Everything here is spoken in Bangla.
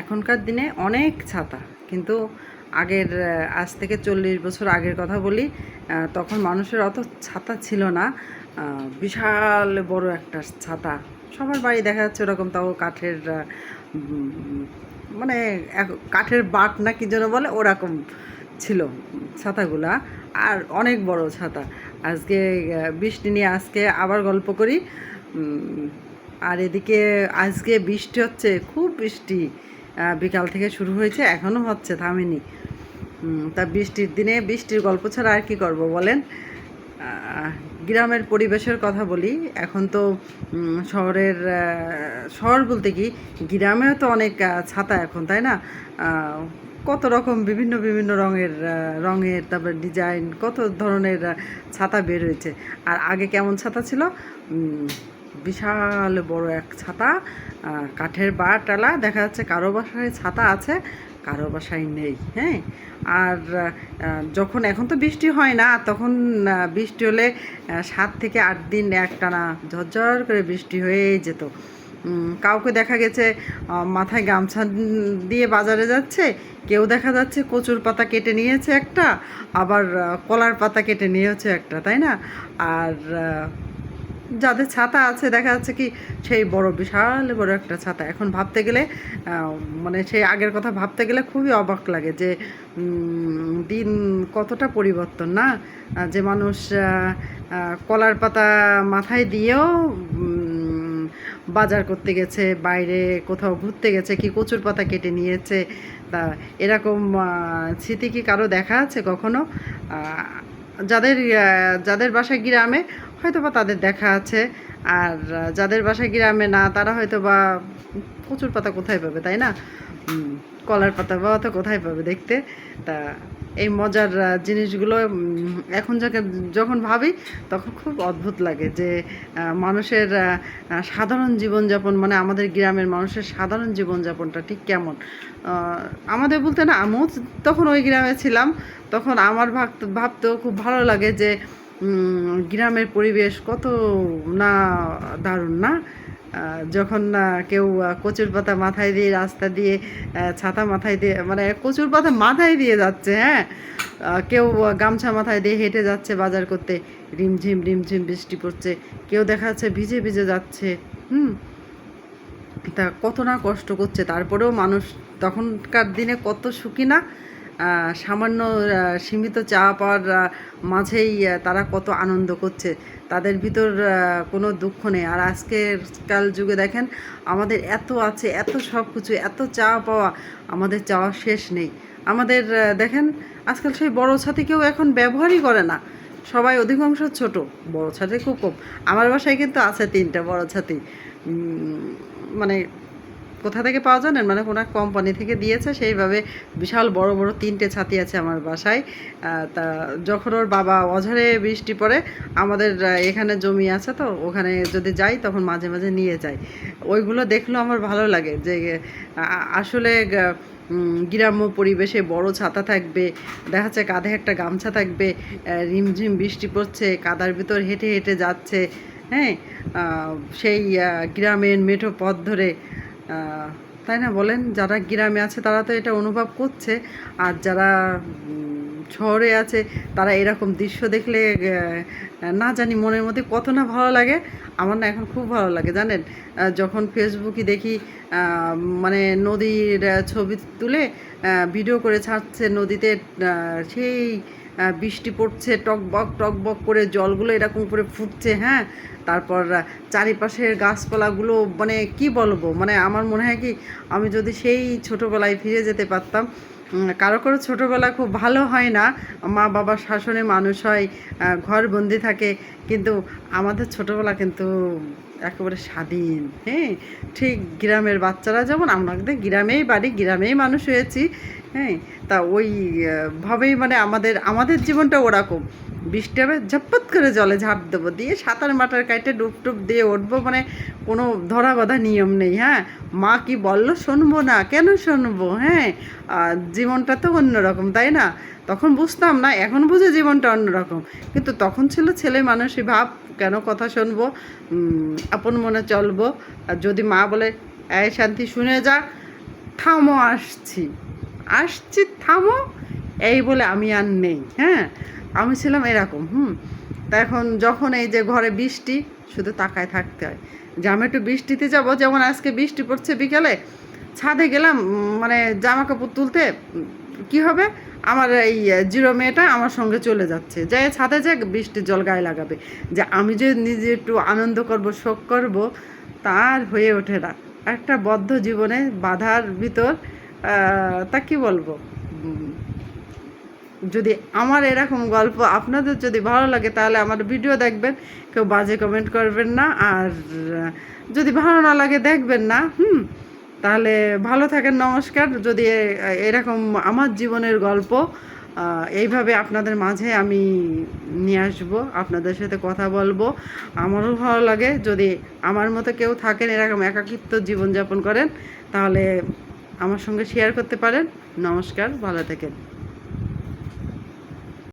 এখনকার দিনে অনেক ছাতা, কিন্তু আগের আজ থেকে চল্লিশ বছর আগের কথা বলি তখন মানুষের অত ছাতা ছিল না। বিশাল বড় একটা ছাতা। সবার বাড়ি দেখা যাচ্ছে ওরকম তাও কাঠের মানে কাঠের বাট না কি যেন বলে, ওরকম ছিল ছাতাগুলা, আর অনেক বড় ছাতা। আজকে বৃষ্টি নিয়ে আজকে আবার গল্প করি। আর এদিকে আজকে বৃষ্টি হচ্ছে, খুব বৃষ্টি। বিকাল থেকে শুরু হয়েছে, এখনও হচ্ছে, থামেনি। তা বৃষ্টির দিনে বৃষ্টির গল্প ছাড়া আর কি করব বলেন? গ্রামের পরিবেশের কথা বলি, এখন তো শহরের শহর বলতে কি, গ্রামেও তো অনেক ছাতা এখন, তাই না? কত রকম বিভিন্ন বিভিন্ন রঙের রঙের, তারপর ডিজাইন, কত ধরনের ছাতা বের হয়েছে। আর আগে কেমন ছাতা ছিল? বিশাল বড় এক ছাতা কাঠের বা টালা দেখা যাচ্ছে কারও বাসায় ছাতা আছে, কারও বাসায় নেই হ্যাঁ? আর যখন, এখন তো বৃষ্টি হয় না, তখন বৃষ্টি হলে সাত থেকে আট দিন একটানা ঝরঝর করে বৃষ্টি হয়েই যেত। কাউকে দেখা গেছে মাথায় গামছা দিয়ে বাজারে যাচ্ছে, কেউ দেখা যাচ্ছে কচুর পাতা কেটে নিয়েছে একটা, আবার কলার পাতা কেটে নিয়েছে একটা, তাই না? আর যাদের ছাতা আছে, দেখা যাচ্ছে কি সেই বড় বিশাল বড় একটা ছাতা। এখন ভাবতে গেলে মানে সেই আগের কথা ভাবতে গেলে খুবই অবাক লাগে যে দিন কতটা পরিবর্তন, না? যে মানুষ কলার পাতা মাথায় দিয়েও বাজার করতে গেছে, বাইরে কোথাও ঘুরতে গেছে, কি কচুর পাতা কেটে নিয়েছে। তা এরকম স্মৃতি কি কারও দেখা আছে কখনো? যাদের যাদের বাসা গ্রামে হয়তো বা তাদের দেখা আছে, আর যাদের বাসা গ্রামে না, তারা হয়তো বা কচুর পাতা কোথায় পাবে, তাই না? কলার পাতা বা অত কোথায় পাবে দেখতে? তা এই মজার জিনিসগুলো এখন যাকে যখন ভাবি, তখন খুব অদ্ভুত লাগে যে মানুষের সাধারণ জীবনযাপন মানে আমাদের গ্রামের মানুষের সাধারণ জীবনযাপনটা ঠিক কেমন? আমাদের বলতে না, আমিও তখন ওই গ্রামে ছিলাম, তখন আমার ভাবতে ভাবতেও খুব ভালো লাগে যে গ্রামের পরিবেশ কত না দারুণ না? যখন কেউ কচুর পাতা মাথায় দিয়ে রাস্তা দিয়ে ছাতা মাথায় দিয়ে মানে কচুর পাতা মাথায় দিয়ে যাচ্ছে হ্যাঁ? কেউ গামছা মাথায় দিয়ে হেঁটে যাচ্ছে বাজার করতে, রিমঝিম রিমঝিম বৃষ্টি পড়ছে, কেউ দেখা যাচ্ছে ভিজে ভিজে যাচ্ছে, হুম? তা কত না কষ্ট করছে, তারপরেও মানুষ তখনকার দিনে কত সুখী না? সামান্য সীমিত চা পাওয়ার মাঝেই তারা কত আনন্দ করছে। তাদের ভিতর কোনো দুঃখ নেই। আর আজকের কাল যুগে দেখেন, আমাদের এত আছে, এত সব কিছু এত চা পাওয়া, আমাদের চাওয়া শেষ নেই। আমাদের দেখেন, আজকাল সেই বড় ছাতি কেউ এখন ব্যবহারই করে না। সবাই অধিকাংশ ছোট, বড় ছাতি খুব কম। আমার বাসায় কিন্তু আছে তিনটা বড় ছাতি। মানে কোথা থেকে পাওয়া জানেন? মানে কোনো কোম্পানি থেকে দিয়েছে, সেইভাবে বিশাল বড় বড় তিনটে ছাতি আছে আমার বাসায়। তা যখন ওর বাবা অঝরে বৃষ্টি পড়ে, আমাদের এখানে জমি আছে তো, ওখানে যদি যাই তখন মাঝে মাঝে নিয়ে যাই। ওইগুলো দেখলেও আমার ভালো লাগে যে আসলে গ্রাম্য পরিবেশে বড় ছাতা থাকবে, দেখা যাচ্ছে কাঁধে একটা গামছা থাকবে রিমঝিম বৃষ্টি পড়ছে, কাদার ভিতর হেঁটে হেঁটে যাচ্ছে হ্যাঁ? সেই গ্রামের মেঠো পথ ধরে তাই না বলেন? যারা গ্রামে আছে তারা তো এটা অনুভব করছে, আর যারা শহরে আছে তারা এরকম দৃশ্য দেখলে না জানি মনের মধ্যে কত না ভালো লাগে। আমার না এখন খুব ভালো লাগে, জানেন? যখন ফেসবুকে দেখি মানে নদীর ছবি তুলে ভিডিও করে ছাড়ছে নদীতে সেই বৃষ্টি পড়ছে টকবক টকবক করে জলগুলো এরকম করে ফুটছে হ্যাঁ? তারপর চারিপাশের গাছপালাগুলো মানে কি বলব? মানে আমার মনে হয় কি আমি যদি সেই ছোটোবেলায় ফিরে যেতে পারতাম কারও কারও ছোটোবেলা খুব ভালো হয় না। মা বাবার শাসনে মানুষ হয় আহ, ঘরবন্দি থাকে কিন্তু আমাদের ছোটোবেলা কিন্তু একেবারে স্বাধীন হ্যাঁ? ঠিক গ্রামের বাচ্চারা যেমন আমরা আমাদের গ্রামেই বাড়ি গ্রামেই মানুষ হয়েছি। হ্যাঁ তা ওই আহ, ভাবেই মানে আমাদের আমাদের জীবনটা ওরকম। বৃষ্টি হবে ঝপ্পত করে জলে ঝাঁপ দেবো দিয়ে সাঁতার মাটার কাইটে ডুব টুব দিয়ে উঠবো মানে কোনো ধরা বাঁধা নিয়ম নেই হ্যাঁ। মা কি বলল শুনব না কেন শুনব? হ্যাঁ আর জীবনটা তো অন্যরকম তাই না? তখন বুঝতাম না এখন বুঝে জীবনটা অন্যরকম। কিন্তু তখন ছিল ছেলে মানুষই ভাব কেন কথা শুনব আপন মনে চলবো। আর যদি মা বলে এই শান্তি শুনে যা থামো আসছি। আসছি, থামো। এই বলে আমি আর নেই হ্যাঁ? আমি ছিলাম এরকম, হুম? তা এখন যখন এই যে ঘরে বৃষ্টি, শুধু তাকায় থাকতে হয়। যে আমি একটু বৃষ্টিতে যাব, যেমন আজকে বৃষ্টি পড়ছে বিকেলে, ছাদে গেলাম মানে জামা কাপড় তুলতে কি হবে? আমার এই জিরো মেয়েটা আমার সঙ্গে চলে যাচ্ছে। যাই ছাদে যে বৃষ্টির জল গায়ে লাগাবে। যে আমি যে নিজে একটু আনন্দ করব, শোক করব, তার হয়ে ওঠে না একটা বদ্ধ জীবনে বাধার ভিতর তা কি বলব? যদি আমার এরকম গল্প আপনাদের যদি ভালো লাগে, তাহলে আমার ভিডিও দেখবেন। কেউ বাজে কমেন্ট করবেন না, আর যদি ভালো না লাগে দেখবেন না, হুম? তাহলে ভালো থাকেন, নমস্কার। যদি এরকম আমার জীবনের গল্প এইভাবে আপনাদের মাঝে আমি নিয়ে আসব, আপনাদের সাথে কথা বলব, আমারও ভালো লাগে। যদি আমার মতো কেউ থাকেন, এরকম একাকিত্ব জীবনযাপন করেন, তাহলে আমার সঙ্গে শেয়ার করতে পারেন। নমস্কার ভালো থাকেন।